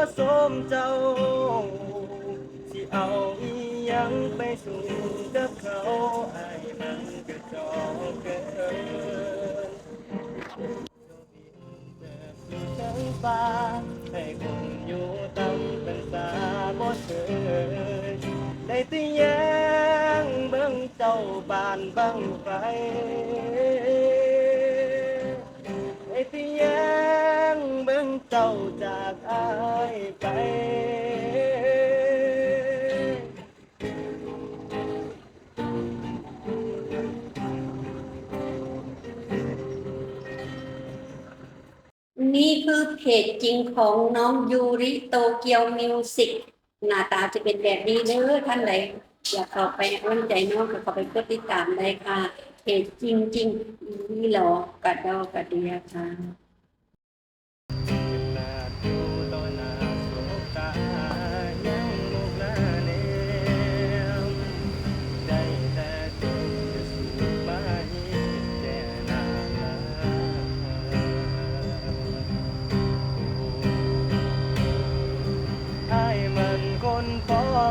บ่สมเจ้า สิเอาอีหยังไปสู่กับเขาไอ้ายมันก็จองเกิน ทั้งฟ้าให้คนอยู่ต่ำเป็นตาบ่เชยได้แติแย้งเบิ่งเจ้าบานบังไฟไอ้ที่แย้ง เจ้าจากอายไป นี่คือเพจจริงของน้องยูริโตเกียวมิวสิกหน้าตาจะเป็นแบบนี้เด้อท่านใดอยากเข้าไปร่วมใจน้องก็เข้าไปกดติดตามได้ค่ะเพจจริงจริงๆนี่หรอกระดอกระเดียค่ะ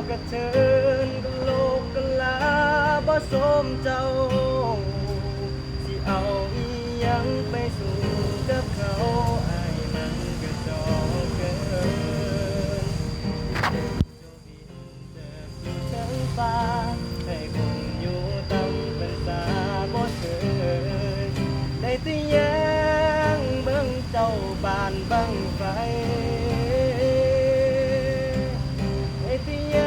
กระเชิญกะโลกกะลาบ่สมเจ้าที่เอาอีหยังไปสู่กับเขาไอ้มันก็จองเกินจ้าบินเติอยู่เทิงฟ้าให้คนอยู่ต่ำเป็นตาบ่เชิญได้แติยงเบิ่งเจ้าบานบังไฟ If you